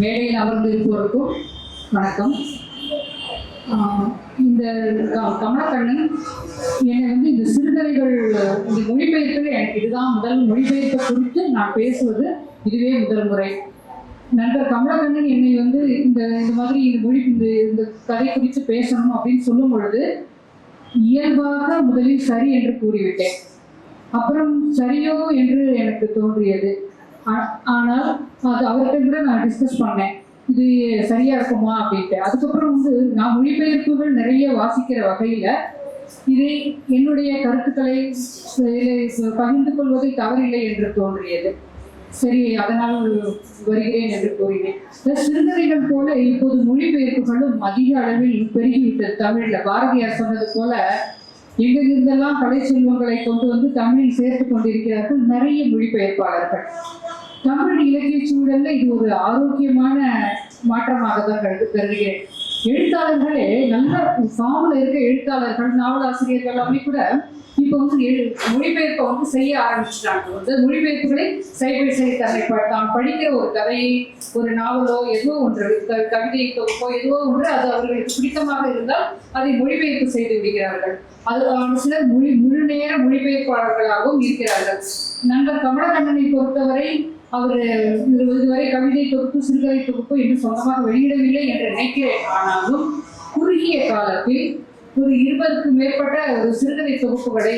மேடையில் அமர்ந்திருப்போருக்கும் வணக்கம். இந்த க- கமலக்கண்ணன் என்னை வந்து இந்த சிறுகதைகள் இந்த மொழிபெயர்ப்பில் எனக்கு இதுதான் முதல் மொழிபெயர்ப்பை குறித்து நான் பேசுவது இதுவே முதல் முறை. நண்பர் கமலக்கண்ணன் என்னை வந்து இந்த இந்த மாதிரி இந்த மொழி இந்த இந்த கதை குறித்து பேசணும் அப்படின்னு சொல்லும் பொழுது இயல்பாக முதலில் சரி என்று கூறிவிட்டேன். அப்புறம் சரியோ என்று எனக்கு தோன்றியது. ஆனால் அது அவர்கிட்ட கூட நான் டிஸ்கஸ் பண்ணேன். இது சரியா இருக்குமா அப்படின்ட்டு. அதுக்கப்புறம் வந்து நான் மொழிபெயர்ப்புகள் நிறைய வாசிக்கிற வகையில இதை என்னுடைய கருத்துக்களை பகிர்ந்து கொள்வதில் தவறில்லை என்று தோன்றியது. சரி அதனால் வருகிறேன் என்று கூறினேன். இந்த சிறுகதைகள் போல இப்போது மொழிபெயர்ப்புகளும் அதிக அளவில் பெருகிவிட்டது. தமிழ்ல பாரதியார் சொன்னது போல எங்கெங்கெல்லாம் கலை செல்வங்களை கொண்டு வந்து தமிழில் சேர்த்து கொண்டிருக்கிறார்கள் நிறைய மொழிபெயர்ப்பாளர்கள். தமிழ் இலக்கிய சூழல்ல இது ஒரு ஆரோக்கியமான மாற்றமாக தான் கருது கருதுகிறேன். எழுத்தாளர்களே நல்ல ஃபார்ம்ல இருக்க எழுத்தாளர்கள் நாவலாசிரியர்கள் எல்லாமே கூட இப்போ வந்து எழு மொழிபெயர்ப்பை வந்து செய்ய ஆரம்பிச்சிட்டாங்க. வந்து மொழிபெயர்ப்புகளை சைபை சரி தன்னை தான் படிக்கிற ஒரு கதையை ஒரு நாவலோ ஏதோ ஒன்று க- கவிதை தொகுப்போ ஏதோ ஒன்று அது அவர்களுக்கு பிடித்தமாக இருந்தால் அதை மொழிபெயர்ப்பு செய்து விடுகிறார்கள். அது சிலர் மொழி முழு நேர மொழிபெயர்ப்பாளர்களாகவும் இருக்கிறார்கள். நண்பர் கமலகண்ணனை பொறுத்தவரை அவர் இதுவரை கவிதை தொகுப்பு சிறுகதை தொகுப்பு இன்னும் சொந்தமாக வெளியிடவில்லை என்று நினைக்கிறேன். ஆனாலும் குறுகிய காலத்தில் ஒரு இருபதுக்கும் மேற்பட்ட ஒரு சிறுகதை தொகுப்புகளை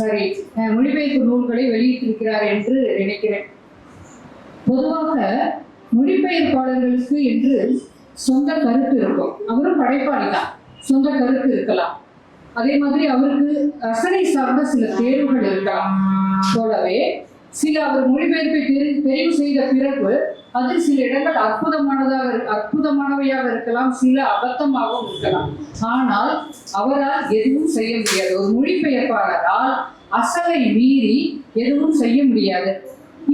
சாரி மொழிபெயர்ப்பு நூல்களை வெளியிட்டிருக்கிறார் என்று நினைக்கிறேன். பொதுவாக மொழிபெயர்ப்பாளர்களுக்கு என்று சொந்த கருத்து இருக்கும். அவரும் படைப்பாளி தான். சொந்த கருத்து இருக்கலாம். அதே மாதிரி அவருக்கு ரசனை சார்ந்த சில தேர்வுகள் இருக்கலாம். போலவே சில அவர் மொழிபெயர்ப்பை தெரி தெரிவு செய்த பிறகு அதில் சில இடங்கள் அற்புதமானதாக அற்புதமானவையாக இருக்கலாம் சில அபத்தமாகவும் இருக்கலாம். ஆனால் அவரால் எதுவும் செய்ய முடியாது. ஒரு மொழிபெயர்ப்பாளரால் அசலை மீறி எதுவும் செய்ய முடியாது.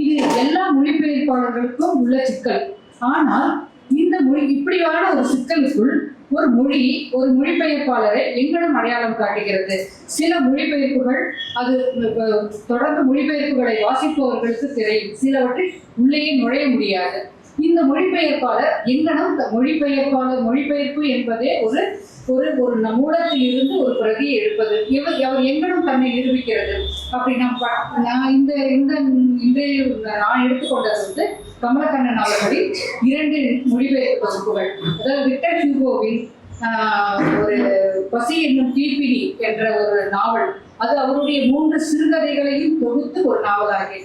இது எல்லா மொழிபெயர்ப்பாளர்களுக்கும் உள்ள சிக்கல். ஆனால் இந்த மொழி இப்படியான ஒரு சிக்கலுக்குள் ஒரு மொழி ஒரு மொழிபெயர்ப்பாளரை எங்களும் அடையாளம் காட்டுகிறது. சில மொழிபெயர்ப்புகள் அது தொடர்ந்து மொழிபெயர்ப்புகளை வாசிப்பவர்களுக்கு தெரியும். சிலவற்றில் உள்ளேயே நுழைய முடியாது. இந்த மொழிபெயர்ப்பாளர் எங்கனம் மொழிபெயர்ப்பாளர் மொழிபெயர்ப்பு என்பதே ஒரு ஒரு ஒரு மூலத்தில் இருந்து ஒரு பிரதியை எடுப்பது. இவர் அவர் எங்கனம் தன்னை நிரூபிக்கிறது. அப்படி நான் ப- நான் இந்த இந்த இன்றைய நான் எடுத்துக்கொண்டது வந்து கமலக்கண்ணன் அவர்களின் இரண்டு மொழிபெயர்ப்பு தொகுப்புகள் அதாவது விக்டர் ஹியூகோவின் ஒரு பசி என்னும் தீப்பிடி என்ற ஒரு நாவல். அது அவருடைய மூன்று சிறுகதைகளையும் தொகுத்து ஒரு நாவலாகி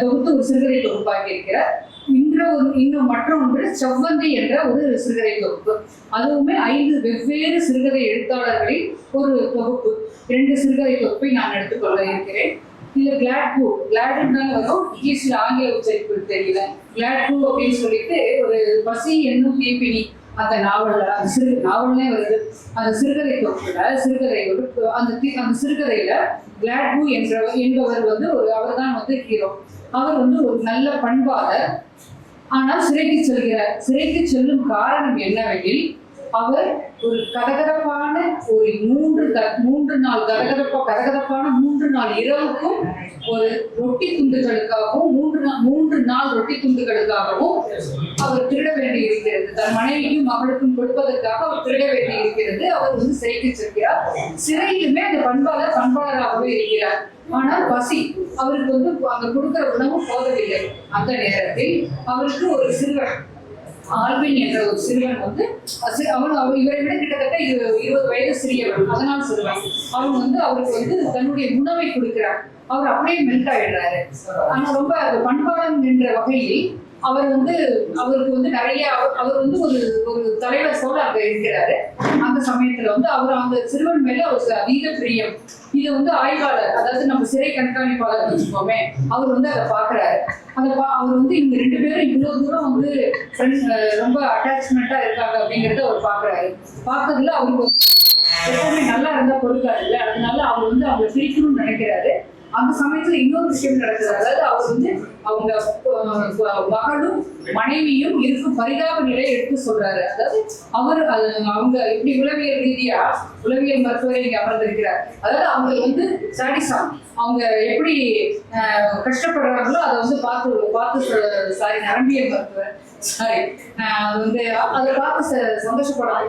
தொகுத்து ஒரு சிறுகதை தொகுப்பாகி இருக்கிறார். இன்ற ஒரு இன்னும் மற்றொன்று செவ்வந்தி என்ற ஒரு சிறுகதை தொகுப்பு. அதுவுமே ஐந்து வெவ்வேறு சிறுகதை எழுத்தாளர்களின் ஒரு தொகுப்பு. இரண்டு சிறுகதை தொகுப்பை நான் எடுத்துக்கொள்ள இருக்கிறேன். இல்ல கிளாட் பூ கிளாட்னு வரும். இங்கிலீஷ்ல ஆங்கில உச்சரிப்பு தெரியல. கிளாட் பூ அப்படின்னு சொல்லிட்டு ஒரு பசி என்னும் தீப்பினி அந்த நாவல்ல அந்த சிறு நாவல்லே வருது. அந்த சிறுகதை தொகுப்புல சிறுகதை ஒரு அந்த அந்த சிறுகதையில கிளாட் பூ என்ற என்பவர் வந்து ஒரு அவர் தான் வந்து ஹீரோ அவர் வந்து ஒரு நல்ல பண்பாளர். ஆனால் சிறைக்கு செல்கிறார். சிறைக்கு செல்லும் காரணம் என்னவெனில் அவர் ஒரு கதகதப்பான ஒரு மூன்று மூன்று நாள் கதகதப்பா கதகதப்பான மூன்று நாள் இரவுக்கும் ஒரு ரொட்டி துண்டுகளுக்காகவும் மூன்று நாள் மூன்று நாள் ரொட்டி துண்டுகளுக்காகவும் அவர் திருட வேண்டி இருக்கிறது தன் மனைவிக்கும் மகளுக்கும் கொடுப்பதற்காக அவர் திருட வேண்டி இருக்கிறது அவர் வந்து செய்து செல்கிறார். சிறையிலுமே அந்த பண்பாளர் பண்பாளராகவே இருக்கிறார். ஆனால் பசி அவருக்கு வந்து அங்க கொடுக்கிற உணவு போதவில்லை அந்த நேரத்தில் அவருக்கு ஒரு சிறுவன் ஆல்பின் என்ற ஒரு சிறுவன் வந்து அவன் அவர் இவரை விட கிட்டத்தட்ட இது இருபது வயது சிறியவன் அதனால் சிறுவன் அவன் வந்து அவருக்கு வந்து தன்னுடைய உணவை கொடுக்கிறார். அவர் அப்படியே மெல்ட் ஆயிடுறாரு. ஆனா ரொம்ப பண்பாளன் என்ற வகையில் அவர் வந்து அவருக்கு வந்து நிறைய அவர் அவர் வந்து ஒரு ஒரு தலைவர் போல அங்க இருக்கிறாரு. அந்த சமயத்துல வந்து அவர் அந்த சிறுவன் மேல ஒரு அதிக பிரியம். இதை வந்து ஆய்வாளர் அதாவது நம்ம சிறை கண்காணிப்பாளர் வச்சுக்கோமே அவர் வந்து அதை பாக்குறாரு அந்த பா அவர் வந்து இவங்க ரெண்டு பேரும் இவ்வளவு தூரம் வந்து ரொம்ப அட்டாச்மெண்டா இருக்காங்க அப்படிங்கறத அவர் பாக்குறாரு பார்த்ததுல அவருக்கு வந்து எப்பவுமே நல்லா இருந்தா பொறுக்காது இல்ல. அதனால அவர் வந்து அவங்க பிரிக்கணும்னு நினைக்கிறாரு. அந்த சமயத்துல இன்னொரு விஷயம் நடக்குது. அதாவது அவர் வந்து அவங்க அஹ், மகளும் மனைவியும் இருக்கும் பரிதாப நிலையை எடுத்து சொல்றாரு. அதாவது அவர் அவங்க எப்படி உளவியல் ரீதியா உளவியல் மருத்துவரை இங்க அமர்ந்திருக்கிறார். அதாவது அவங்க வந்து சாடிசம். அவங்க எப்படி கஷ்டப்படுறாங்களோ அதை வந்து பார்த்து பார்த்து சாரி நரம்பியல் மருத்துவர். சாரி அது வந்து அதை பார்த்து ச- சந்தோஷப்படாம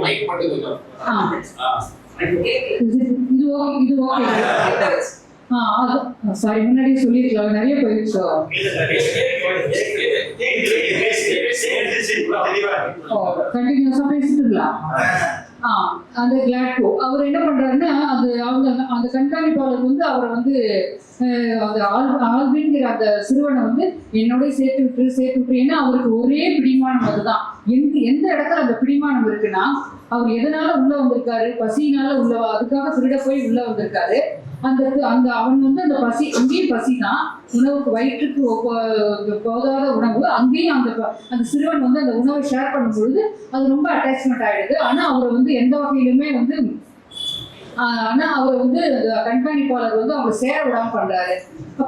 மைக் மட்டும் கொஞ்சம். ஆ. ஆ. இது ஓகே இது ஓகே. சாரி முன்னாடியே சொல்லியிருக்கலாம் நிறைய போயிடுச்சோ ஓ கண்டினியூஸாக ஆ அந்த கிளாட்கோ அவர் என்ன பண்றாருன்னா அது அவங்க அந்த கண்காணிப்பாளர் வந்து அவரை வந்து அந்த ஆல் ஆல்பின்கிற அந்த சிறுவனை வந்து என்னோட சேர்த்து விட்டு சேர்த்து விட்டு ஏன்னா அவருக்கு ஒரே பிடிமானம் அதுதான். எந்த எந்த இடத்துல அந்த பிடிமானம் இருக்குன்னா அவர் எதனால உள்ள வந்திருக்காரு பசியினால உள்ள அதுக்காக திருட போய் உள்ள வந்திருக்காரு. அந்த அந்த அவன் வந்து அந்த பசி அங்கேயும் பசி தான் உணவுக்கு வயிற்றுக்கு ஒப்ப- போதாத உணவு. அங்கேயும் அந்த அந்த சிறுவன் வந்து அந்த உணவை ஷேர் பண்ணும்பொழுது அது ரொம்ப அட்டாச்மெண்ட் ஆயிடுது. ஆனா அவரை வந்து எந்த வகையிலுமே வந்து ஆனா அவர் வந்து கண்காணிப்பாளர் வந்து அவங்க சேர விடாம பண்றாரு.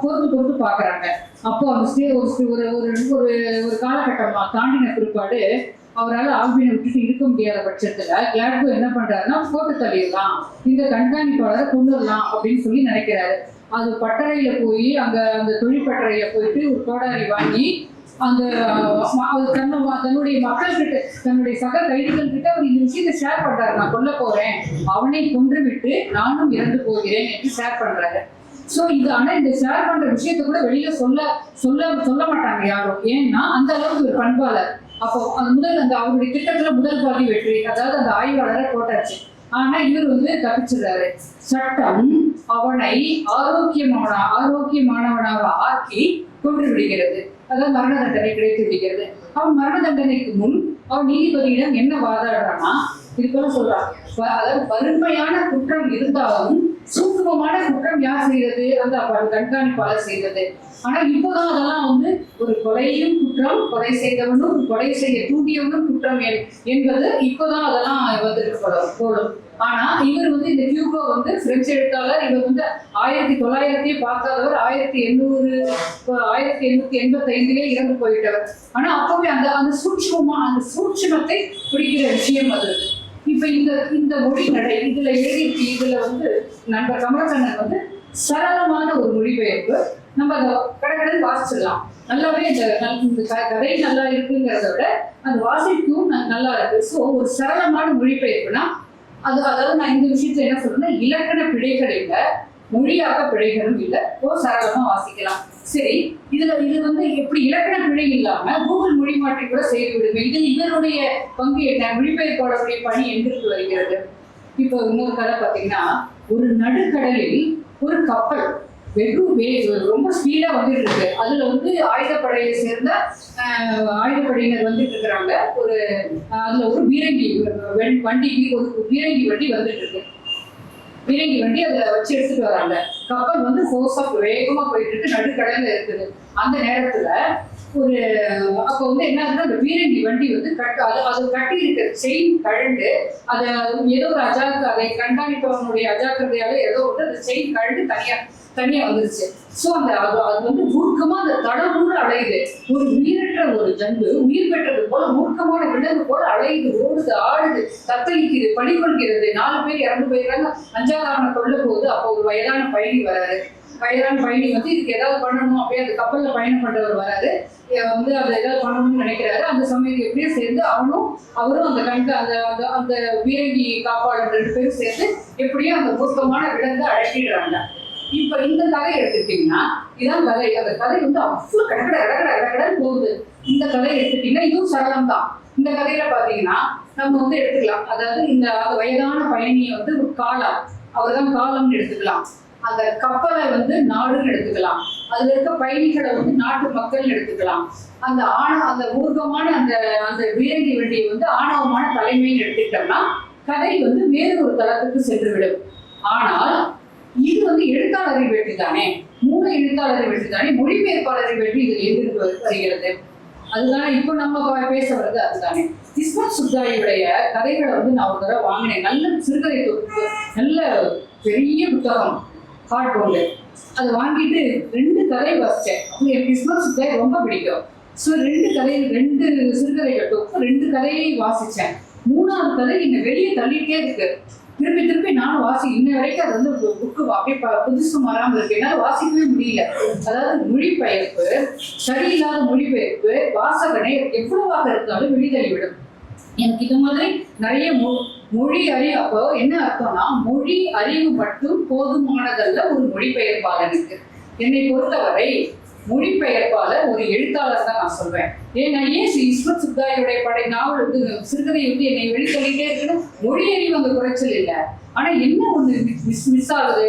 பொறுத்து பொறுத்து பாக்குறாங்க. அப்போ அந்த ஸ்டே ஒரு ஒரு ஒரு ஒரு ஒரு காலகட்டமா தாண்டின பிற்பாடு அவரால் ஆல்பினை விட்டுட்டு இருக்க முடியாத பட்சத்துல கிளாட்கோ என்ன பண்றாருன்னா போட்டு தள்ளிடலாம். இந்த கண்காணிப்பாளரை கொண்டுடலாம் அப்படின்னு சொல்லி நினைக்கிறாரு. அது பட்டறையில போய் அங்க அந்த தொழிற்பட்டறையில போயிட்டு ஒரு கோடாரி வாங்கி அந்த அவர் தன்னை தன்னுடைய மக்கள் கிட்ட தன்னுடைய சக கைதிகள் கிட்ட அவர் இந்த விஷயத்தை ஷேர் பண்றாரு. நான் கொல்ல போறேன். அவனை கொன்று விட்டு நானும் இறந்து போகிறேன் என்று ஷேர் பண்றாரு. சோ இது ஆனா இந்த ஷேர் பண்ற விஷயத்தை கூட வெளியில சொல்ல சொல்ல சொல்ல மாட்டாங்க யாரும். ஏன்னா அந்த அளவுக்கு ஒரு பண்பாளர். அப்போ அந்த முதல் அந்த அவருடைய திட்டத்துல முதல் பாதி வெற்றி அதாவது அந்த ஆய்வாளரை போட்டாச்சு. ஆனா இவர் வந்து தப்பிச்சிடுறாரு. சட்டம் அவனை ஆரோக்கியமான ஆரோக்கியமானவனாக ஆக்கி கொன்று விடுகிறது. அதாவது மரண தண்டனை கிடைத்து விடுகிறது. அவன் மரண தண்டனைக்கு முன் அவன் நீதிபதியிடம் என்ன வாதாடுறான்னா இது போல சொல்றான் வ- அதாவது வறுமையான குற்றம் இருந்தாலும் சூக்குமமான குற்றம் யார் செய்யறது அந்த கண்காணிப்பாளர் செய்தது. ஆனா இப்போதான் அதெல்லாம் வந்து ஒரு கொலையும் குற்றம் கொலை செய்தவனும் கொலை செய்ய தூண்டியவனும் குற்றம் என்பது இப்போதான் அதெல்லாம் வந்திருக்கப்படும் போடும். ஆனா இவர் வந்து இந்த கியூகோ வந்து பிரெஞ்சு எழுத்தாளர் இவர் வந்து ஆயிரத்தி தொள்ளாயிரத்தையே பார்க்காதவர் ஆயிரத்தி எண்ணூறு ஆயிரத்தி எண்ணூத்தி எண்பத்தி ஐந்துலயே இறந்து போயிட்டவர். ஆனா அப்பவே அந்த அந்த சூட்சமா அந்த சூட்சமத்தை பிடிக்கிற விஷயம் அது. இப்ப இந்த இந்த மொழி நடை இதுல ஏறி இதுல வந்து நண்பர் கமலக்கண்ணன் வந்து சரளமான ஒரு மொழிபெயர்ப்பு. நம்ம அதை கடற்கடன் வாசிச்சிடலாம். நல்லாவே இந்த இந்த க- கதை நல்லா இருக்குங்கிறத விட அது வாசிக்கும் ந- நல்லா இருக்கு. ஸோ ஒரு சரளமான மொழிபெயர்ப்புனா அது அதாவது நான் இந்த விஷயத்துல என்ன சொல்றேன்னா இலக்கண பிழைகள் இல்லை மொழியாக்க பிழைகளும் இல்லை. ஓ சரளமா வாசிக்கலாம். சரி இதுல இது வந்து எப்படி இலக்கண பிழை இல்லாம கூகுள் மொழி மாற்றி கூட செய்து விடுங்க இது இவருடைய பங்கு என்ன மொழிபெயர்ப்பாளருடைய பணி எங்கிருந்து வருகிறது? இப்போ இன்னொரு கதை பார்த்தீங்கன்னா ஒரு நடுக்கடலில் ஒரு கப்பல் வெகு வே- ரொம்ப ஸ்பீடா வந்துட்டு இருக்கு அதுல வந்து ஆயுதப்படையை சேர்ந்த ஆயுதப்படையினர் வந்துட்டு இருக்கிறாங்க ஒரு அதுல ஒரு பீரங்கி வண்டிக்கு வண்டி ஒரு பீரங்கி வண்டி வந்துட்டு இருக்கு பீரங்கி வண்டி அதுல வச்சு எடுத்துட்டு வராங்க. கப்பல் வந்து ஃபோர்ஸா வேகமா போயிட்டு இருக்கு நடுக்கடல்ல இருக்குது. அந்த நேரத்துல ஒரு அப்ப வந்து என்ன ஆகுதுன்னா அந்த பீரங்கி வண்டி வந்து கட்ட அது அது கட்டி இருக்கிற செயின் கழண்டு அதை ஏதோ ஒரு அஜாக்கிரதை கண்காணிப்பவனுடைய அஜாக்கிரதையால ஏதோ வந்து அந்த செயின் கழண்டு தனியா தனியா வந்துருச்சு. சோ அந்த அது அது வந்து மூர்க்கமா அந்த தடவுன்னு அலையுது. ஒரு உயிரற்ற ஒரு ஜந்து உயிர் பெற்றது போல மூர்க்கமான விலங்கு போல அலையுது ஓடுது ஆடுது தத்தளிக்குது பணி கொள்கிறது நாலு பேர் இறந்து போயிடுறாங்க. அஞ்சாவதான கொள்ள போகுது அப்போ ஒரு வயதான பயணி வராரு. வயதான பயணி வந்து இதுக்கு ஏதாவது பண்ணணும் அப்படியே அந்த கப்பல்ல பயணம் பண்றவர் வராரு. வந்து அதை ஏதாவது பண்ணணும்னு நினைக்கிறாரு. அந்த சமயம் எப்படியும் சேர்ந்து அவனும் அவரும் அந்த கண்க அந்த அந்த அந்த வீரங்கி காப்பாளர் ரெண்டு பேரும் சேர்ந்து எப்படியோ அந்த மூர்க்கமான விலங்கை அழைக்கிடுறாங்க இப்ப இந்த கலை எடுத்துக்கிட்டீங்கன்னா இதான் கலை அந்த கதை வந்து அவ்வளவு கடகட கடகட கடகடன்னு போகுது. இந்த கலை எடுத்துக்கிட்டீங்கன்னா இதுவும் சரளம் தான் இந்த கதையில பாத்தீங்கன்னா நம்ம வந்து எடுத்துக்கலாம். அதாவது இந்த வயதான பயணியை வந்து ஒரு காலம் அவர்தான் காலம்னு எடுத்துக்கலாம். அந்த கப்பலை வந்து நாடுன்னு எடுத்துக்கலாம். அதுல இருக்க பயணிகளை வந்து நாட்டு மக்கள்னு எடுத்துக்கலாம். அந்த ஆண அந்த ஊர்வமான அந்த அந்த வீரங்கி வண்டியை வந்து ஆணவமான தலைமைன்னு எடுத்துக்கிட்டோம்னா கதை வந்து வேறு ஒரு தளத்துக்கு சென்றுவிடும். ஆனால் இது வந்து எழுத்தாளரின் வெற்றி தானே மூல எழுத்தாளரின் வெற்றி தானே மொழிபெயர்ப்பாளரின் வெற்றி இதில் எதிர்ப்பு வருகிறது? அதுதானே இப்போ நம்ம பேச வர்றது அதுதானே. கிஸ்மத் சுப்தாயுடைய கதைகளை வந்து நான் ஒரு தடவை வாங்கினேன். நல்ல சிறுகதை தொகுப்பு. நல்ல பெரிய புத்தகம். ஹார்ட் ஒன்று அதை வாங்கிட்டு ரெண்டு கதை வாசிச்சேன். அப்போ எனக்கு கிஸ்மத் சுத்தாய் ரொம்ப பிடிக்கும். ஸோ ரெண்டு கதை ரெண்டு சிறுகதைகள் தொகுப்பு ரெண்டு கதையை வாசிச்சேன். மூணாவது கதை என்னை வெளியே தள்ளிட்டே இருக்கு. திருப்பி திருப்பி நானும் வாசி இன்ன வரைக்கும் அது வந்து புக்கு அப்படியே புதுசு மாறாமல் இருக்கு. என்னால வாசிக்கவே முடியல. அதாவது மொழிபெயர்ப்பு சரியில்லாத மொழிபெயர்ப்பு வாசகனை எவ்வளவாக இருந்தாலும் வெளித்தள்ளிவிடும் எனக்கு இது மாதிரி நிறைய மொ- மொழி அறிவு. அப்போ என்ன அர்த்தம்னா மொழி அறிவு மட்டும் போதுமானதல்ல ஒரு மொழிபெயர்ப்பாளனுக்கு. என்னை பொறுத்தவரை மொழிபெயர்ப்பாளர் ஒரு எழுத்தாளர் தான் நான் சொல்வேன் ஏன்னா ஏன் ஸ்ரீ இஸ்மத் சுத்தாயுடைய படை நாவல் வந்து சிறுகதை வந்து என்னை வெளித்தள்ளிட்டே இருக்கணும் மொழி அறிவு அங்க குறைச்சல் இல்லை. ஆனா என்ன ஒண்ணு மிஸ் மிஸ் ஆகுது?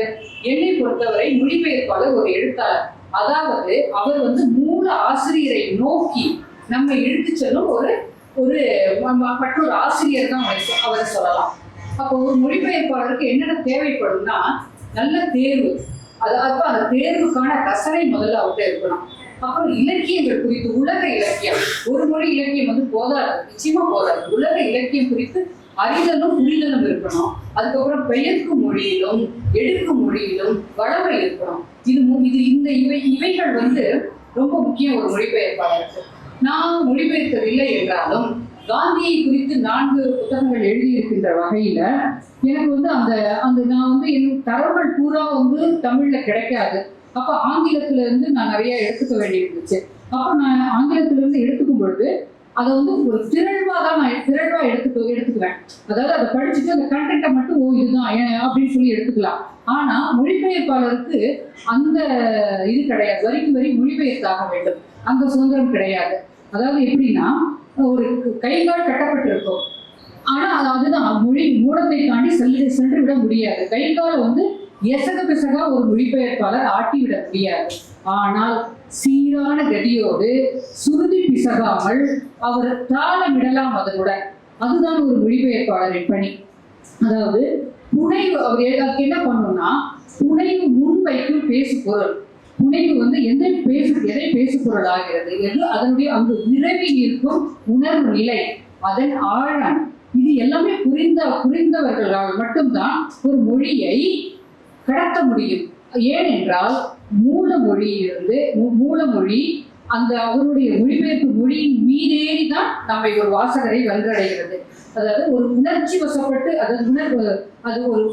என்னை பொறுத்தவரை மொழிபெயர்ப்பாளர் ஒரு எழுத்தாளர். அதாவது அவர் வந்து மூல ஆசிரியரை நோக்கி நம்ம இழுத்து செல்லும் ஒரு ஒரு மற்றொரு ஆசிரியர் தான் அவரை சொல்லலாம். அப்போ ஒரு மொழிபெயர்ப்பாளருக்கு என்னென்ன தேவைப்படும்னா நல்ல தேர்வு அது அப்போ அந்த தேர்வுக்கான ரசனை முதல்ல அவர்கிட்ட இருக்கணும். அப்புறம் இலக்கியங்கள் குறித்து உலக இலக்கியம். ஒரு மொழி இலக்கியம் வந்து போதாது நிச்சயமா போதாது. உலக இலக்கியம் குறித்து அறிதலும் புரிதலும் இருக்கணும். அதுக்கப்புறம் பெயர்க்கும் மொழியிலும் எடுக்கும் மொழியிலும் வளமை இருக்கணும். இது மு- இது இந்த இவை இவைகள் வந்து ரொம்ப முக்கியம் ஒரு மொழிபெயர்ப்பாளருக்கு. நான் மொழிபெயர்க்கவில்லை என்றாலும் காந்தியை குறித்து நான்கு புத்தகங்கள் எழுதியிருக்கின்ற வகையில எனக்கு வந்து அந்த அந்த நான் வந்து என் தரவுகள் பூரா வந்து தமிழ்ல கிடைக்காது. அப்ப ஆங்கிலத்துல இருந்து நான் நிறைய எடுத்துக்க வேண்டியிருந்துச்சு. அப்ப நான் ஆங்கிலத்துல இருந்து எடுத்துக்கும் பொழுது அதை வந்து ஒரு திரழ்வா தான் நான் திரழ்வா எடுத்துக்க எடுத்துக்குவேன். அதாவது அதை படிச்சுட்டு அந்த கண்டென்ட்டை மட்டும் ஓ இதுதான் அப்படின்னு சொல்லி எடுத்துக்கலாம். ஆனா மொழிபெயர்ப்பாளருக்கு அந்த இது கிடையாது. வரிக்கு வரி மொழிபெயர்த்தாக வேண்டும். அந்த சுதந்திரம் கிடையாது. அதாவது எப்படின்னா ஒரு கைகால் கட்டப்பட்டிருக்கும். ஆனா அது அதுதான் மொழி மூடத்தை தாண்டி சென்று சென்று விட முடியாது. கைகால வந்து எசக பிசகா ஒரு மொழிபெயர்ப்பாளர் ஆட்டி விட முடியாது. ஆனால் சீரான கதியோடு சுருதி பிசகாமல் அவர் தாளமிடலாம் அதனுடன். அதுதான் ஒரு மொழிபெயர்ப்பாளரின் பணி. அதாவது புனைவு அவர் என்ன பண்ணும்னா புனைவு முன்வைக்கும் பேசு பொருள் புனைவு வந்து எந்த பேசு எதை பேசு என்று ஆகிறது அதனுடைய அங்கு விரவி இருக்கும் உணர்வு நிலை அதன் ஆழம் இது எல்லாமே புரிந்த புரிந்தவர்களால் மட்டும்தான் ஒரு மொழியை கடத்த முடியும். ஏனென்றால் மூல மொழியிலிருந்து மூ- மூல மொழி அந்த அவருடைய மொழிபெயர்ப்பு மொழியின் மீதேறி தான் நம்மை ஒரு வாசகரை வென்றடைகிறது அதாவது ஒரு உணர்ச்சி வசப்பட்டு அதாவது உணர்வு அது ஒரு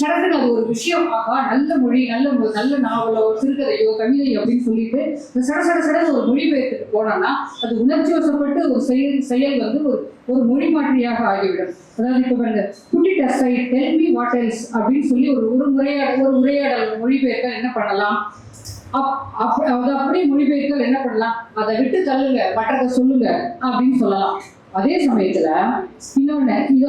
சடங்குன்னு அது ஒரு விஷயம். ஆகா நல்ல மொழி நல்ல நல்ல நாவலோ சிறுகதையோ கவிதையோ அப்படின்னு சொல்லிட்டு இந்த சட சட சடன்னு ஒரு மொழிபெயர்த்துக்கு போனோம்னா அது உணர்ச்சி வசப்பட்டு ஒரு செயல் செயல் வந்து ஒரு ஒரு மொழி மாற்றியாக ஆகிவிடும். அதாவது இப்போ பாருங்க புட்டி டஸ்டை டெல்மி வாட்டல்ஸ் அப்படின்னு சொல்லி ஒரு ஒரு உரையாடல் ஒரு உரையாடல் மொழிபெயர்க்க என்ன பண்ணலாம்? அதை அப்படியே மொழிபெயர்த்தல் என்ன பண்ணலாம்? அதை விட்டு தள்ளுங்க மற்றதை சொல்லுங்க அப்படின்னு சொல்லலாம். அதே சமயத்துல இன்னொன்னு இது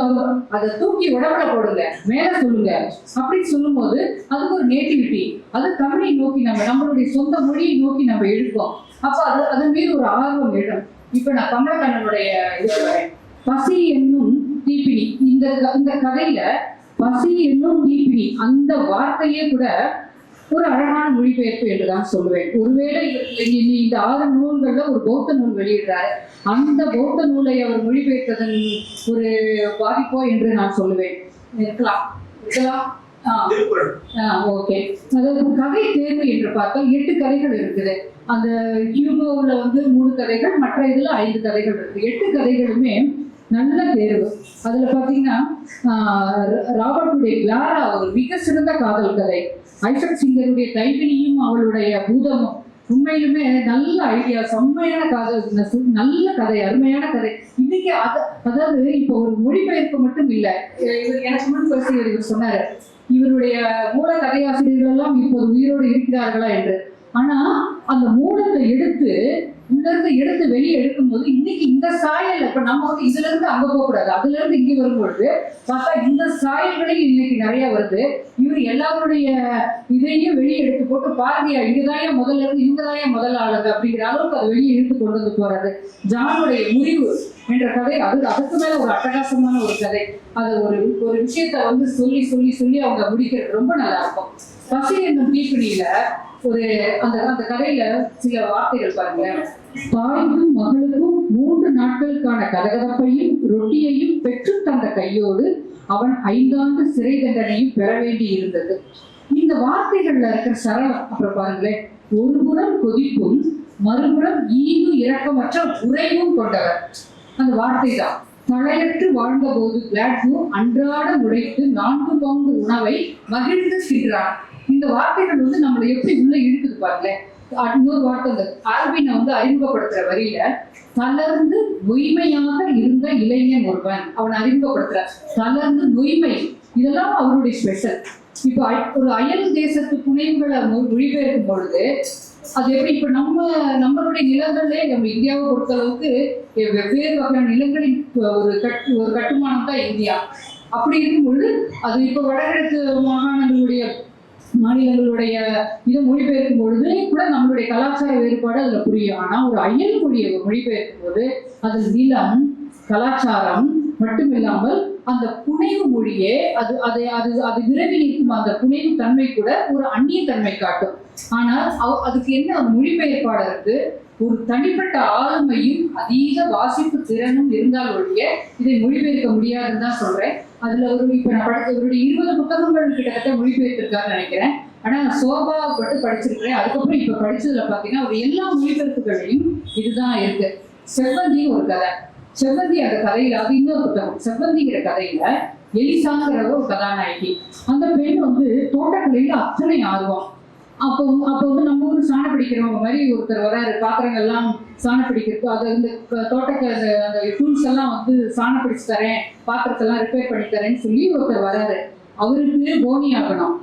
அதை தூக்கி உடம்புல போடுங்க மேல சொல்லுங்க அப்படின்னு சொல்லும்போது அதுக்கு ஒரு நேட்டிவிட்டி. அது தமிழை நோக்கி நம்ம நம்மளுடைய சொந்த மொழியை நோக்கி நம்ம எடுப்போம் அப்ப அது அதன் மீது ஒரு ஆர்வம் எழும். இப்ப நான் கமலக்கண்ணனுடைய இது பசி என்னும் தீப்பினி இந்த க- இந்த கதையில பசி என்னும் தீப்பினி அந்த வார்த்தையே கூட ஒரு அழகான மொழிபெயர்ப்பு என்றுதான் சொல்லுவேன். ஒருவேளை இந்த ஆறு நூல்கள்ல ஒரு பௌத்த நூல் வெளியிடுறாரு. அந்த பௌத்த நூலை அவர் மொழிபெயர்த்ததன் ஒரு பாதிப்போ என்று நான் சொல்லுவேன். இருக்கலாம். இருக்கலாம்? ஓகே. அதாவது கதை தேர்வு என்று பார்த்தால் எட்டு கதைகள் இருக்குது. அந்த ஹியூகோவில் வந்து மூணு கதைகள் மற்ற இதில் ஐந்து கதைகள் இருக்கு. எட்டு கதைகளுமே நல்ல தேர்வு. அதில் பார்த்தீங்கன்னா ராபர்ட்டுடைய கிளாரா ஒரு மிக சிறந்த காதல் கதை. ஐசக் சிங்கருடைய கைவினியும் அவளுடைய பூதமும். உண்மையிலுமே நல்ல ஐடியா செம்மையான காதல் நல்ல கதை அருமையான கதை. இன்னைக்கு அது அதாவது இப்போ ஒரு மொழிபெயர்ப்பு மட்டும் இல்லை இவர் எனக்கு முன் பேசியவர் இவர் சொன்னாரு இவருடைய மூல கதையாசிரியர்கள் எல்லாம் இப்போது உயிரோடு இருக்கிறார்களா என்று. ஆனா அந்த மூலத்தை எடுத்து உள்ள இருந்து எடுத்து வெளியே எடுக்கும்போது இன்னைக்கு இந்த சாயல் இப்ப நம்ம வந்து இதுல இருந்து அங்க போக கூடாது. அதுல இருந்து இங்க வரும்பொழுது பார்த்தா இந்த சாயல்களில் இன்னைக்கு நிறைய வருது. இவர் எல்லாருடைய இதையும் வெளியே எடுத்து போட்டு பாருங்கயா இதுதான் முதல்ல இருந்து இவங்கதான் முதல் ஆளுங்க அப்படிங்கிற அளவுக்கு அதை வெளியே இழுத்து கொண்டு வந்து போறது ஜானுடைய முறிவு என்ற கதை அது அதுக்கு மேல ஒரு அட்டகாசமான ஒரு கதை. அது ஒரு ஒரு விஷயத்த வந்து சொல்லி சொல்லி சொல்லி அவங்க முடிக்கிறது ரொம்ப நல்லா இருக்கும் பசி என்னும் தீப்பிடியில ஒரு அந்த அந்த கதையில சில வார்த்தைகள் பாருங்க தாய்க்கும் மகளுக்கும் மூன்று நாட்களுக்கான கதகதப்பையும் ரொட்டியையும் பெற்று தந்த கையோடு அவன் ஐந்தாண்டு சிறை தண்டனையும் பெற வேண்டி இருந்தது இந்த வார்த்தைகள்ல இருக்கிற சரளம் அப்புறம் பாருங்களேன். ஒருபுறம் கொதிப்பும் மறுபுறம் ஈவு இரக்கமற்ற உறைவும் கொண்டவர். அந்த வார்த்தை தான். வாழ்ந்த போது கிளாட்ஸோ அன்றாடம் உழைத்து நான்கு பவுண்டு உணவை மகிழ்ந்து சென்றான் இந்த வார்த்தைகள் வந்து நம்மளை எப்படி உள்ள இழுக்குது பாருங்களேன். நூறு வார்த்தை இந்த ஆல்பினை வந்து அறிமுகப்படுத்துற வரியில தளர்ந்து உய்மையாக இருந்த இளைஞன் ஒருவன் அவனை அறிமுகப்படுத்துற தளர்ந்து உய்மை இதெல்லாம் அவருடைய ஸ்பெஷல் இப்போ ஒரு அயல் தேசத்து புனைவுகளை மொழிபெயர்க்கும் பொழுது அது எப்படி இப்போ நம்ம நம்மளுடைய நிலங்களே நம்ம இந்தியாவை பொறுத்தளவுக்கு வெ- வெவ்வேறு வகையான நிலங்களின் ஒரு கட் ஒரு கட்டுமானம் தான் இந்தியா. அப்படி இருக்கும் பொழுது அது இப்போ வடகிழக்கு மாகாணங்களுடைய மாநிலங்களுடைய இதை மொழிபெயர்க்கும் பொழுது கூட நம்மளுடைய கலாச்சார வேறுபாடு அதில் புரியும். ஆனால் ஒரு அயல் மொழியை மொழிபெயர்க்கும் போது அதில் நிலம் கலாச்சாரம் மட்டுமில்லாமல் அந்த புனைவு மொழியே அது அதை அது அது விரைவில் இருக்கும் அந்த புனைவு தன்மை கூட ஒரு அந்நிய தன்மை காட்டும். ஆனால் அதுக்கு என்ன மொழிபெயர்ப்பாளருக்கு ஒரு தனிப்பட்ட ஆளுமையும் அதிக வாசிப்பு திறனும் இருந்தால் ஒழிய இதை மொழிபெயர்க்க முடியாதுன்னு தான் சொல்றேன். அதுல ஒரு இப்ப நான் படிச்ச இவருடைய இருபது புத்தகங்கள் கிட்டத்தட்ட மொழிபெயர்த்திருக்காருன்னு நினைக்கிறேன். ஆனா நான் சோபா மட்டும் படிச்சிருக்கிறேன். அதுக்கப்புறம் இப்ப படிச்சதுல பாத்தீங்கன்னா ஒரு எல்லா மொழிபெயர்ப்புகளையும் இதுதான் இருக்கு. செவ்வந்தி ஒரு கதை. செவ்வந்தி அந்த கதையில அது இன்னொரு புத்தகம். செவ்வந்திங்கிற கதையில எலிசாங்கிற ஒரு கதாநாயகி. அந்த பெண் வந்து தோட்டக்கலையில அத்தனை ஆர்வம். அப்போ அப்போ வந்து நம்ம ஊர் சாணம் பிடிக்கிறவங்க மாதிரி ஒருத்தர் வராரு. பாத்திரங்கள்லாம் சாணம் பிடிக்கிறது அது இந்த தோட்டக்கார தோட்டக்க அந்த டூல்ஸ் எல்லாம் வந்து சாணம் பிடிச்சு தரேன் பாத்திரத்தெல்லாம் ரிப்பேர் பண்ணி தரேன்னு சொல்லி ஒருத்தர் வராரு. அவருக்கு போனி ஆகணும்.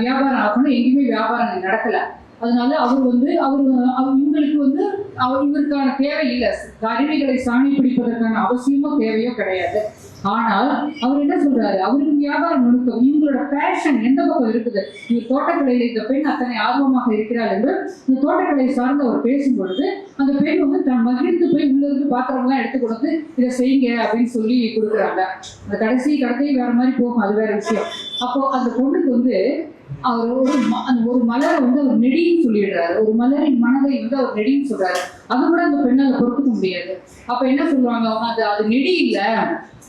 வியாபாரம் ஆகணும். எங்கேயுமே வியாபாரம் நடக்கலை. அதனால அவர் வந்து அவர் அவர் இவங்களுக்கு வந்து அவர் இவருக்கான தேவை இல்லை. கருவிகளை சாமி பிடிப்பதற்கான அவசியமோ தேவையோ கிடையாது. ஆனால் அவர் என்ன சொல்றாரு? அவருக்கு வியாபாரம் நுணுக்கம் இவங்களோட பேஷன் எந்த பக்கம் இருக்குது? இவர் தோட்டக்கலையில இந்த பெண் அத்தனை ஆர்வமாக இருக்கிறாள் என்று இந்த தோட்டக்கலை சார்ந்து அவர் பேசும் பொழுது அந்த பெண் வந்து தன் மகிழ்ந்து போய் உள்ள இருந்து பாத்திரம்லாம் எடுத்து கொடுத்து இதை செய்யுங்க அப்படின்னு சொல்லி கொடுக்குறாங்க. அந்த கடைசி கடத்தையும் வேற மாதிரி போகும் அது வேற விஷயம். அப்போ அந்த பொண்ணுக்கு வந்து அவர் ஒரு ம- அந்த ஒரு மலரை வந்து அவர் நெடின்னு சொல்லிடுறாரு. ஒரு மலரின் மனதை வந்து அவர் நெடின்னு சொல்றாரு. அது கூட அந்த பெண்ணால பொறுத்துக்க முடியாது. அப்ப என்ன சொல்லுவாங்க? அவங்க அது அது நெடி இல்ல.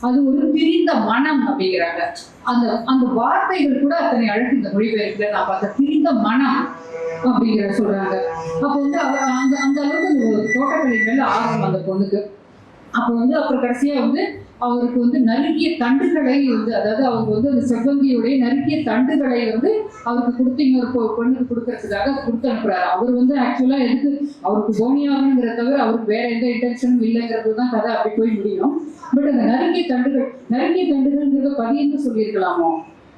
அது ஒரு பிரிந்த மனம் அப்படிங்கிறாங்க. அந்த அந்த வார்த்தைகள் கூட அத்தனை அழகு இந்த மொழிபெயர்ப்புல நான் பார்த்தேன் பிரிந்த மனம் அப்படிங்கிற சொல்றாங்க. அப்போ வந்து அந்த அந்த அளவுக்கு அந்த தோட்டக்கலை மேல ஆர்வம் அந்த பொண்ணுக்கு. அப்போ வந்து அப்புறம் கடைசியா வந்து அவருக்கு வந்து நறுக்கிய தண்டுகளை வந்து அதாவது அவங்க வந்து அந்த செவ்வந்தியுடைய நறுக்கிய தண்டுகளை வந்து அவருக்கு கொடுத்து இன்னொரு பொண்ணுக்கு கொடுக்கறதுக்காக கொடுத்து அனுப்புறாரு. அவர் வந்து ஆக்சுவலா எதுக்கு அவருக்கு போனியாகணுங்கிற தவிர அவருக்கு வேற எந்த இன்டென்ஷனும் இல்லைங்கிறது தான் கதை. அப்படி போய் முடியும். பட் அந்த நறுக்கிய தண்டுகள் நறுக்கிய தண்டுகள்ங்கிறத பதியன்னு சொல்லியிருக்கலாமோ?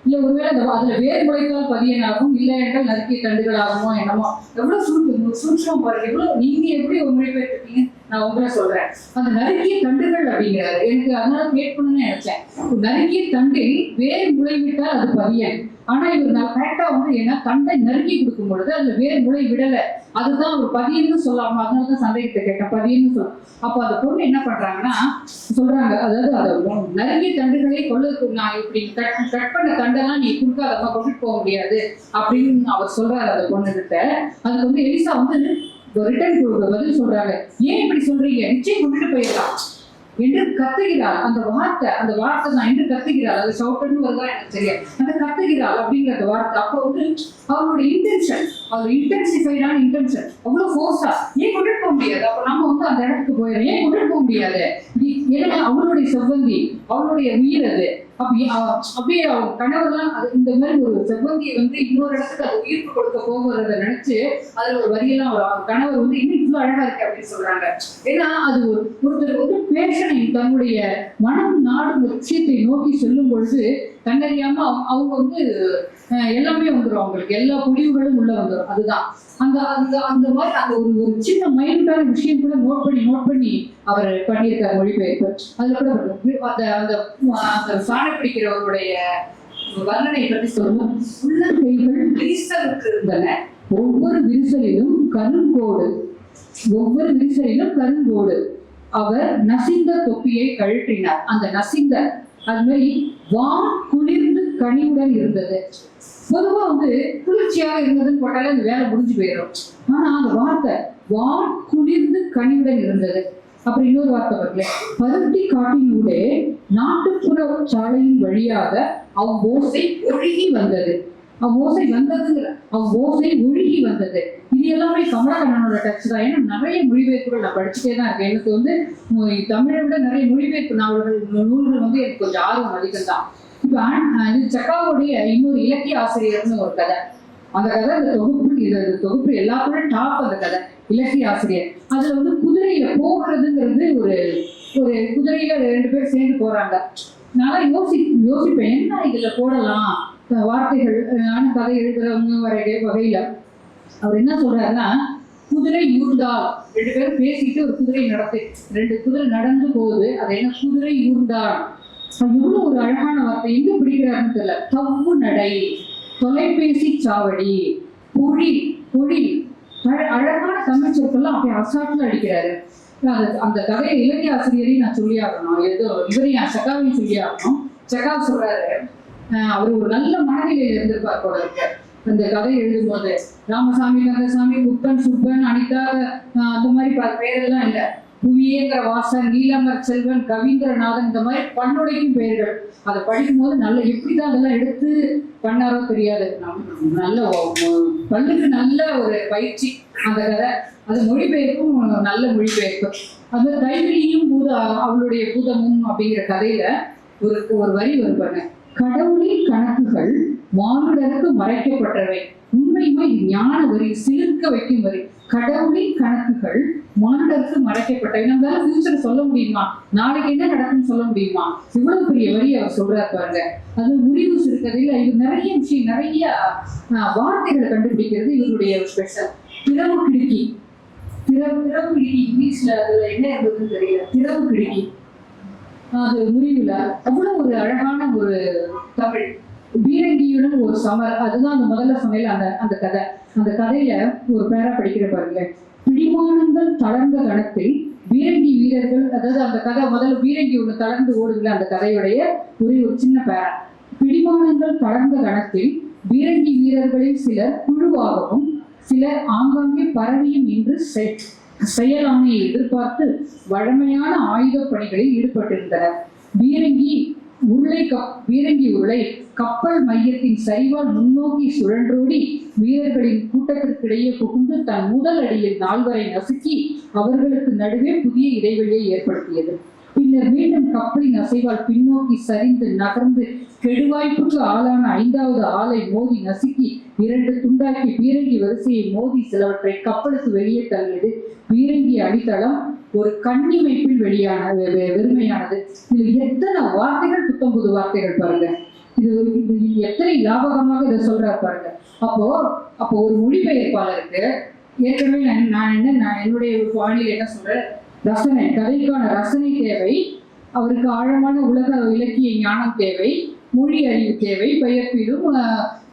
இல்ல ஒருவேளை அந்த அதுல வேர் முளைத்தால் பதியனாகும் இல்லை என்றால் நறுக்கிய தண்டுகளாகுமோ என்னமோ? எவ்வளவு சூட்சம் சூட்சம் பாருங்க. எவ்வளவு நீங்க எப்படி ஒரு மொழிபெயர்த்திருக்கீங்க நான் உங்களை சொல்றேன். அந்த நறுக்கிய தண்டுகள் அப்படிங்கிறாரு. எனக்கு அதனால கேட்கணும்னு நினைச்சேன். நறுக்கிய தண்டில் வேர் முளைவிட்டால் அது பதியன் ஆனா இவர் நான் கரெக்டா வந்து ஏன்னா தண்டை நறுக்கி கொடுக்கும் பொழுது அதுல வேர் முளை விடல. அதுதான் ஒரு பதியன்னு சொல்லாம அதனாலதான் சந்தேகத்தை கேட்டேன். பதியன்னு சொல்ல அப்போ அந்த பொண்ணு என்ன பண்றாங்கன்னா சொல்றாங்க அதாவது அதை நறுங்கிய தண்டுகளை கொள்ளுக்கு நான் இப்படி கட் கட் பண்ண தண்டெல்லாம் நீ கொடுக்காதம்மா கொண்டுட்டு போக முடியாது அப்படின்னு அவர் சொல்றாரு அந்த பொண்ணுகிட்ட. அதுக்கு வந்து எலிசா வந்து ரிட்டர்ன் பதில் சொல்றாங்க. ஏன் இப்படி சொல்றீங்க? நிச்சயம் கொண்டுட்டு போயிடலாம். என்று கத்துகிறாள். அந்த வார்த்தை அந்த வார்த்தை தான் என்று கத்துகிறாள். அது சவுட்டன்னு வருதா எனக்கு தெரியாது. அந்த கத்துகிறாள் அப்படிங்கிற அந்த வார்த்தை. அப்போ வந்து அவருடைய இன்டென்ஷன் அவர் இன்டென்சிஃபைடான இன்டென்ஷன் அவ்வளோ ஃபோர்ஸா ஏன் கொண்டுட்டு போக முடியாது? அப்போ நம்ம வந்து அந்த இடத்துக்கு போயிடும் ஏன் கொண்டுட்டு போக முடியாது? ஏன்னா அவளுடைய செவ்வந்தி அவளுடைய உயிர் அது. அப்படியே அவ கணவர்லாம் அது இந்த மாதிரி ஒரு செவ்வந்தியை வந்து இன்னொரு இடத்துக்கு அது உயிர்ப்பு கொடுக்க போகிறத நினைச்சு அதுல ஒரு வரியெல்லாம் கணவர் வந்து இன்னும் ரொம்ப அழகா இருக்கு அப்படின்னு சொல்றாங்க. ஏன்னா அது ஒரு ஒருத்தர் வந்து பேஷனை தன்னுடைய மனம் நாடும் லட்சியத்தை நோக்கி செல்லும் பொழுது தன்னறியாம அவங்க- அவங்க வந்து எல்லாமே வந்துடும் அவங்களுக்கு. எல்லா முடிவுகளும் உள்ள வந்துடும் அதுதான். அந்த அந்த அந்த மாதிரி அந்த ஒரு ஒரு சின்ன மைனூட்டான விஷயம் கூட நோட் பண்ணி நோட் பண்ணி அவர் பண்ணியிருக்கார் மொழிபெயர்ப்பு. அதுல கூட அந்த அந்த அந்த சாணை பிடிக்கிறவருடைய வர்ணனை பற்றி சொல்லணும் உள்ள கைகள் விரிசலுக்கு இருந்தன ஒவ்வொரு விரிசலிலும் கருங்கோடு ஒவ்வொரு விரிசலிலும் கருங்கோடு அவர் நசிந்த தொப்பியை கழற்றினார். அந்த நசிந்த அது மாதிரி வான் குளிர்ந்து கனிவுடன் இருந்தது. பொதுவா வந்து குளிர்ச்சியாக இருந்ததுன்னு போட்டாலே அந்த வேலை முடிஞ்சு போயிடும். ஆனா அந்த வார்த்தை வான் குளிர்ந்து கனிவுடன் இருந்தது. அப்புறம் இன்னொரு வார்த்தை வரல பருத்தி காட்டினூடே நாட்டுப்புற சாலையின் வழியாக அவ்வோசை ஒழுகி வந்தது. அவன் ஓசை வந்தது வந்ததுங்கிற ஓசை ஒழுகி வந்தது. இது எல்லாமே கமலக்கண்ணனோட டச் தான். ஏன்னா நிறைய மொழிபெயர்ப்புகள் நான் படிச்சுட்டே தான் இருக்கேன். எனக்கு வந்து தமிழை விட நிறைய மொழிபெயர்ப்பு நாவல்கள் நூல்கள் வந்து எனக்கு கொஞ்சம் ஆர்வம் அதிகம் தான் இப்போ இது சக்காவுடைய இன்னொரு இலக்கிய ஆசிரியர்னு ஒரு கதை. அந்த கதை அந்த தொகுப்பு இது தொகுப்பு எல்லாத்துமே டாப் அந்த கதை. இலக்கிய ஆசிரியர். அதுல வந்து குதிரையில போகிறதுங்கிறது ஒரு ஒரு குதிரையில ரெண்டு பேர் சேர்ந்து போறாங்க. நான் யோசி யோசிப்பேன் என்ன இதுல போடலாம்? வார்த்தைகள் நான் நானும் கதை எழுதுறவங்க வரை வகையில அவர் என்ன சொல்றாருன்னா குதிரை யூர்ந்தால் ரெண்டு பேரும் பேசிட்டு ஒரு குதிரை நடத்து ரெண்டு குதிரை நடந்து போகுது அது என்ன குதிரை ஊர்ந்தால் இவ்வளவு ஒரு அழகான வார்த்தை எங்க பிடிக்கிறாருன்னு தெரியல. தவ்வு நடை தொலைபேசி சாவடி பொழி பொழி அழ- அழகான தமிழ் சொற்கள்லாம் அப்படியே அசாட்டில் அடிக்கிறாரு. அந்த கதையை இலக்கிய ஆசிரியரையும் நான் சொல்லி ஆகணும். ஏதோ இவரையும் சகாவையும் சொல்லி ஆகணும். சகா சொல்றாரு அவர் ஒரு நல்ல மனநிலையில இருந்திருப்பார் போல இருக்க. அந்த கதை எழுதும்போது ராமசாமி கந்தசாமி குப்பன் சுப்பன் அனிதா அந்த மாதிரி பல பேரெல்லாம் இல்லை. புவியேந்திர வாசன் நீலமர் செல்வன் கவீந்திரநாதன் இந்த மாதிரி பன்னுடைக்கும் பெயர்கள் அதை படிக்கும்போது நல்ல எப்படிதான் அதெல்லாம் எடுத்து பண்ணாரோ தெரியாது. நல்ல பல்லுக்கு நல்ல ஒரு பயிற்சி அந்த கதை. அது மொழிபெயர்ப்பும் நல்ல மொழிபெயர்ப்பு. அது கைவிலியும் பூத அவளுடைய பூதமும் அப்படிங்கிற கதையில ஒரு ஒரு வரி வருவாங்க கடவுளின் கணக்குகள் மானுடருக்கு மறைக்கப்பட்டவை. உண்மையுமே இது ஞான வரி சிலிர்க்க வைக்கும் வரி. கடவுளின் கணக்குகள் மானுடருக்கு மறைக்கப்பட்டவை. நம்மளால ஃபியூச்சர் சொல்ல முடியுமா? நாளைக்கு என்ன நடக்கும்னு சொல்ல முடியுமா? இவ்வளவு பெரிய வரி அவர் சொல்றாரு பாருங்க. அது முடிவு சிறுகதையில இது நிறைய விஷயம் நிறைய ஆஹ், வார்த்தைகளை கண்டுபிடிக்கிறது இவருடைய ஸ்பெஷல் திறவு கிடுக்கி. திறவு திறவு கிடுக்கி இங்கிலீஷ்ல அதுல என்ன இருந்ததுன்னு தெரியல. திறவு கிடுக்கி. அது முடிவில். அவ்வளவு ஒரு அழகான ஒரு தமிழ். பீரங்கியுடன் ஒரு சமர். அதுதான் அந்த முதல்ல சமையல் அந்த அந்த கதை. அந்த கதையில ஒரு பேரா படிக்கிற பாருங்க. பிடிமானங்கள் தளர்ந்த கணத்தில் பீரங்கி வீரர்கள் அதாவது அந்த கதை முதல்ல பீரங்கி ஒன்று தளர்ந்து ஓடுதுல அந்த கதையுடைய ஒரே ஒரு சின்ன பேரா. பிடிமானங்கள் தளர்ந்த கணத்தில் பீரங்கி வீரர்களில் சிலர் குழுவாகவும் சிலர் ஆங்காங்கே பரவியும் என்று செட் செயலாணையை எதிர்பார்த்து வழமையான ஆயுத பணிகளில் ஈடுபட்டிருந்தனர். பீரங்கி உருளை கப் பீரங்கி உருளை கப்பல் மையத்தின் சரிவால் முன்னோக்கி சுழன்றோடி வீரர்களின் கூட்டத்திற்கிடையே புகுந்து தன் முதல் அடியில் நால்வரை நசுக்கி அவர்களுக்கு நடுவே புதிய இடைவெளியை ஏற்படுத்தியது. பின்னர் மீண்டும் கப்பலின் அசைவால் பின்னோக்கி சரிந்து நகர்ந்து கெடுவாய்ப்புக்கு ஆளான ஐந்தாவது ஆளை மோதி நசுக்கி இரண்டு துண்டாக்கி பீரங்கி வரிசையை மோதி சிலவற்றை கப்பலுக்கு வெளியே தள்ளியது. பீரங்கி அடித்தளம் ஒரு கண்ணிமைப்பில் வெளியான வெ- வெறுமையானது. இதுல எத்தனை வார்த்தைகள் புத்தம் புது வார்த்தைகள் பாருங்க. இது இது எத்தனை லாபகமாக இதை சொல்றாரு பாருங்க. அப்போ அப்போ ஒரு மொழிபெயர்ப்பாளருக்கு ஏற்கனவே நான் நான் என்ன நான் என்னுடைய பாணியில் என்ன சொல்றேன்? ரசனை கதைக்கான ரசனை தேவை அவருக்கு ஆழமான உலக இலக்கிய ஞானம் தேவை மொழி அறிவு தேவை பெயர்ப்பிலும்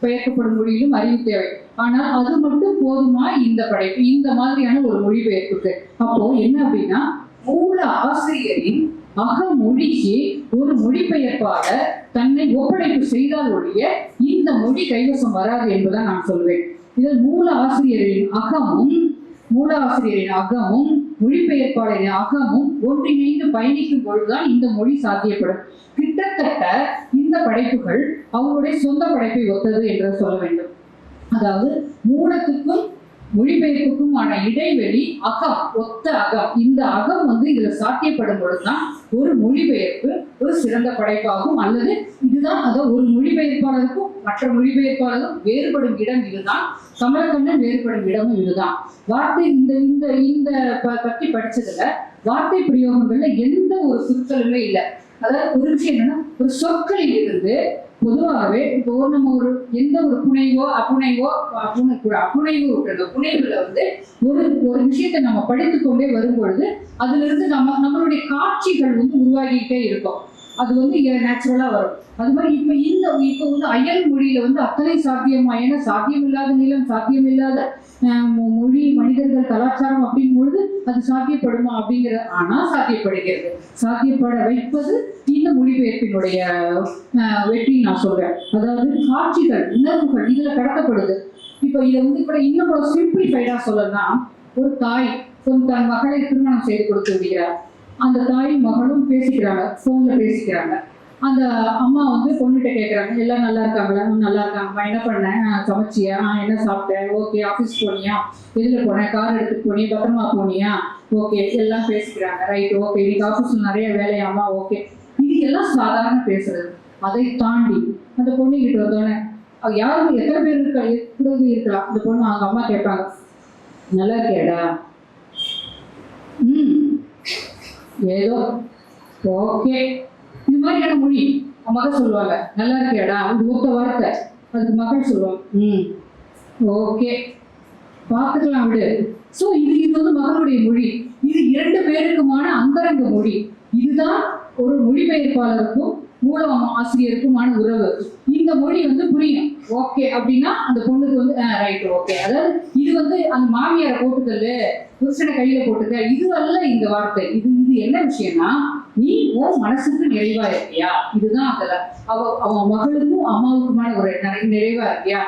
பெயர்க்கப்படும் மொழியிலும் அறிவு தேவை. ஆனால் அது மட்டும் போதுமா? இந்த படைப்பு இந்த மாதிரியான ஒரு மொழிபெயர்ப்புக்கு. அப்போ என்ன அப்படின்னா மூல ஆசிரியரின் அகமொழிக்கு ஒரு மொழிபெயர்ப்பாளர் தன்னை ஒப்படைப்பு செய்தால் ஒழிய இந்த மொழி கைவசம் வராது என்பதை நான் சொல்வேன். இதில் மூல ஆசிரியரின் அகமும் மூல ஆசிரியரின் அகமும் மொழிபெயர்ப்பாளரின் அகமும் ஒன்றிணைந்து பயணிக்கும் பொழுதுதான் இந்த மொழி சாத்தியப்படும். கிட்டத்தட்ட இந்த படைப்புகள் அவருடைய சொந்த படைப்பை ஒத்தது என்று சொல்ல வேண்டும். அதாவது மூலத்துக்கும் மொழிபெயர்ப்புக்குமான இடைவெளி அகம் ஒத்த அகம். இந்த அகம் வந்து இதுல சாத்தியப்படும் பொழுதுதான் ஒரு மொழிபெயர்ப்பு ஒரு சிறந்த படைப்பாகும். அல்லது இதுதான் அதாவது ஒரு மொழிபெயர்ப்பாளருக்கும் மற்ற மொழிபெயர்ப்பாளரும் வேறுபடும் இடம் இதுதான். கமலக்கண்ணன் வேறுபடும் இடமும் இதுதான். வார்த்தை இந்த இந்த இந்த ப- பற்றி படிச்சதுல வார்த்தை பிரயோகங்கள்ல எந்த ஒரு சுருக்கலுமே இல்லை. அதாவது குறிஞ்சி என்னன்னா ஒரு சொற்களில் இருந்து பொதுவாகவே இப்போ நம்ம ஒரு எந்த ஒரு புனைவோ அப்புனைவோ அப்புனை அப்புனைவு விட்டுறது புனைவுல வந்து ஒரு ஒரு விஷயத்தை நம்ம படித்து கொண்டே வரும்பொழுது அதுல இருந்து நம்ம நம்மளுடைய காட்சிகள் வந்து உருவாகிக்கிட்டே இருக்கும். அது வந்து நேச்சுரலா வரும். அது மாதிரி இப்ப இந்த இப்ப வந்து அயல் மொழியில வந்து அத்தனை சாத்தியமா ஏன்னா சாத்தியம் இல்லாத நிலம் சாத்தியம் இல்லாத மொழி மனிதர்கள் கலாச்சாரம் அப்படின் பொழுது அது சாத்தியப்படுமா அப்படிங்கிற ஆனா சாத்தியப்படுகிறது. சாத்தியப்பட வைப்பது இந்த மொழிபெயர்ப்பினுடைய அஹ், வெற்றி நான் சொல்றேன். அதாவது காட்சிகள் உணர்வுகள் இதுல கடத்தப்படுது. இப்போ இதை வந்து இப்ப இன்னும் கூட சிம்பிளிஃபைடா சொல்லணும்னா ஒரு தாய் தன் தன் மகளை திருமணம் செய்து கொடுத்து விடுகிறார். அந்த தாயும் மகனும் பேசிக்கிறாங்க ஃபோன்ல பேசிக்கிறாங்க. அந்த அம்மா வந்து பொண்ணுகிட்ட கேட்குறாங்க எல்லாம் நல்லா இருக்காங்களா? நல்லா இருக்காங்கம்மா என்ன பண்ணேன்? சமைச்சியா? ஆ, என்ன சாப்பிட்டேன்? ஓகே ஆஃபீஸ் போனியா? எதில் போனேன் கார் எடுத்துட்டு போனியா? பத்திரமா போனியா? ஓகே எல்லாம் பேசிக்கிறாங்க. ரைட் ஓகே இன்னைக்கு ஆஃபீஸில் நிறைய வேலையாமா ஓகே இது எல்லாம் சாதாரண பேசுறது. அதை தாண்டி அந்த பொண்ணுகிட்ட வந்தோடனே யாரும் எத்தனை பேர் இருக்கா? எப்படி இருக்கலாம்? அந்த பொண்ணு அவங்க அம்மா கேட்பாங்க நல்லா இருக்கியாடா ம் ஏதோ? ஓகே இது மாதிரியான மொழி மகள் சொல்லுவாங்க. நல்லா இருக்கியாடா? இது ஒத்த வார்த்தை. அதுக்கு மகள் சொல்லுவாங்க. ம். ஓகே பார்த்துக்கலாம் விடு. ஸோ இது இது வந்து மகளுடைய மொழி. இது இரண்டு பேருக்குமான அந்தரங்க மொழி. இதுதான் ஒரு மொழிபெயர்ப்பாளருக்கும் மூல ஆசிரியருக்குமான உறவு. இந்த மொழி வந்து புரியும். ஓகே அப்படின்னா அந்த பொண்ணுக்கு வந்து ரைட் ஓகே அதாவது இது வந்து அந்த மாமியாரை போட்டுக்கல்லு. புருஷனை கையில போட்டுக்க. இது அல்ல இந்த வார்த்தை. இது இது என்ன விஷயம்னா நீ உன் மனசுக்கு நிறைவா இருக்கியா? இதுதான் அதுல. அவ அவன் மகளுக்கும் அம்மாவுக்குமான ஒரு நிறைவா இருக்கியா?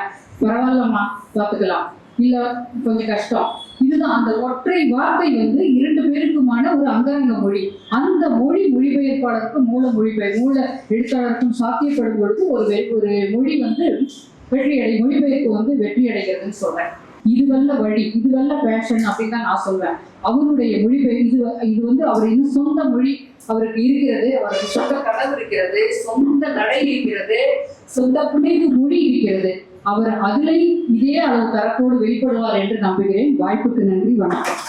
பரவாயில்லம்மா பார்த்துக்கலாம். இல்ல கொஞ்சம் கஷ்டம். இதுதான் அந்த ஒற்றை வார்த்தை வந்து இரண்டு பேருக்குமான ஒரு அங்காங்க மொழி. அந்த மொழி மொழிபெயர்ப்பாளருக்கும் மூல மொழிபெயர் மூல எழுத்தாளருக்கும் சாத்தியப்படும் பொழுது ஒரு வெ- ஒரு மொழி வந்து வெற்றி அடை மொழிபெயர்ப்பு வந்து வெற்றி அடைகிறதுன்னு சொல்றேன். இதுவல்ல வழி இதுவல்ல பேஷன் அப்படின்னு தான் நான் சொல்வேன். அவருடைய மொழி இது இது வந்து அவர் இன்னும் சொந்த மொழி அவருக்கு இருக்கிறது அவருக்கு சொந்த கனவு இருக்கிறது சொந்த நடை இருக்கிறது சொந்த புனைவு மொழி இருக்கிறது. அவர் அதிலே இதே அளவு தரப்போடு வெளிப்படுவார் என்று நம்புகிறேன். வாய்ப்புக்கு நன்றி வணக்கம்.